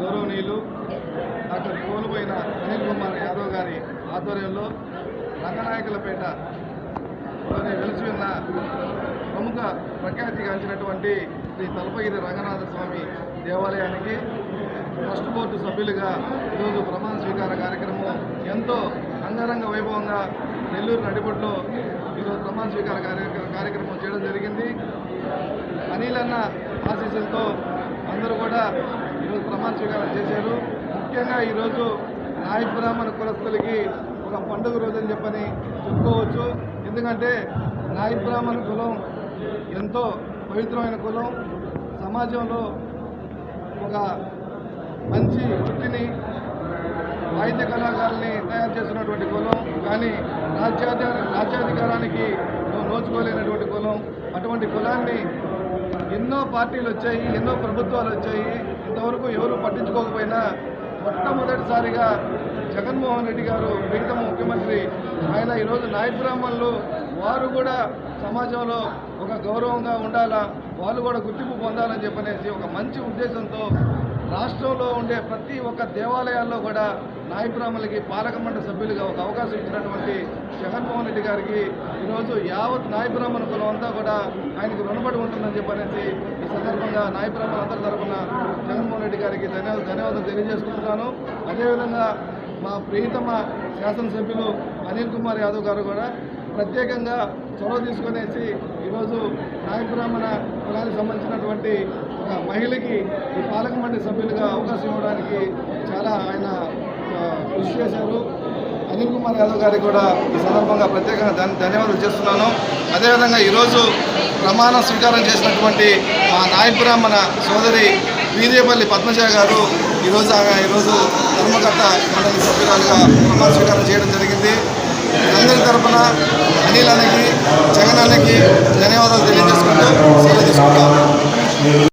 గౌరవనీయులు డాక్టర్ కోల్పోయిన అనిల్ కుమార్ యాదవ్ గారి ఆధ్వర్యంలో రంగనాయకులపేట వెలిసి ఉన్న ప్రముఖ ప్రఖ్యాతిగాంచినటువంటి శ్రీ తలపగిరి రంగనాథ స్వామి దేవాలయానికి ట్రస్ట్ బోర్డు సభ్యులుగా ఈరోజు ప్రమాణ స్వీకార కార్యక్రమం ఎంతో అంగరంగ వైభవంగా నెల్లూరు నడిబొడ్లో ఈరోజు ప్రమాణ స్వీకార కార్యక్రమం చేయడం జరిగింది. అనిల్ అన్న ఆశీస్సులతో అందరూ కూడా ఈరోజు ప్రమాణ స్వీకారం చేశారు. ముఖ్యంగా ఈరోజు నాయ బ్రాహ్మణ కులస్తులకి ఒక పండుగ రోజు అని చెప్పని చెప్పుకోవచ్చు. ఎందుకంటే నాయ బ్రాహ్మణ కులం ఎంతో పవిత్రమైన కులం. సమాజంలో ఒక మంచి వృత్తిని వాయిద్య కళాకారుల్ని తయారు చేసినటువంటి కులం. కానీ రాజ్యాధి రాజ్యాధికారానికి నోచుకోలేనటువంటి కులం. అటువంటి కులాన్ని ఎన్నో పార్టీలు వచ్చాయి ఎన్నో ప్రభుత్వాలు వచ్చాయి. ఇంతవరకు ఎవరు పట్టించుకోకపోయినా మొట్టమొదటిసారిగా జగన్మోహన్ రెడ్డి గారు మిగతా ముఖ్యమంత్రి ఆయన ఈరోజు నాయ బ్రాహ్మణులు వారు కూడా సమాజంలో ఒక గౌరవంగా ఉండాలా వాళ్ళు కూడా గుర్తింపు పొందాలని చెప్పనేసి ఒక మంచి ఉద్దేశంతో రాష్ట్రంలో ఉండే ప్రతి ఒక్క దేవాలయాల్లో కూడా నాయకురామలకి పాలకమండలి పాలక సభ్యులుగా ఒక అవకాశం ఇచ్చినటువంటి జగన్మోహన్ రెడ్డి గారికి ఈరోజు యావత్ నాయ కులం అంతా కూడా ఆయనకు రుణపడి ఉంటుందని చెప్పనేసి ఈ సందర్భంగా నాయ అందరి తరఫున జగన్మోహన్ రెడ్డి గారికి ధన్యవాద ధన్యవాదాలు తెలియజేసుకుంటున్నాను. అదేవిధంగా మా ప్రియతమ శాసనసభ్యులు అనిల్ కుమార్ యాదవ్ గారు కూడా ప్రత్యేకంగా చొరవ తీసుకునేసి ఈరోజు నాయ కులానికి సంబంధించినటువంటి ఒక మహిళకి ఈ పాలక మండలి సభ్యులుగా అవకాశం ఇవ్వడానికి చాలా ఆయన కృషి చేశారు. అనిల్ కుమార్ యాదవ్ గారికి కూడా ఈ సందర్భంగా ప్రత్యేకంగా ధన్యవాదాలు చేస్తున్నాను. అదేవిధంగా ఈరోజు ప్రమాణ స్వీకారం చేసినటువంటి మా నాయకురా మన సోదరి వీరేపల్లి పద్మజ గారు ఈరోజు ఆమె ఈరోజు ధర్మకర్త మండలి సభ్యురాలుగా ప్రమాణ స్వీకారం చేయడం జరిగింది. అందరి తరఫున అనిల్ అన్నకి జగన్ అన్నకి ధన్యవాదాలు తెలియజేసుకుంటూ సెలవు తీసుకుంటాం.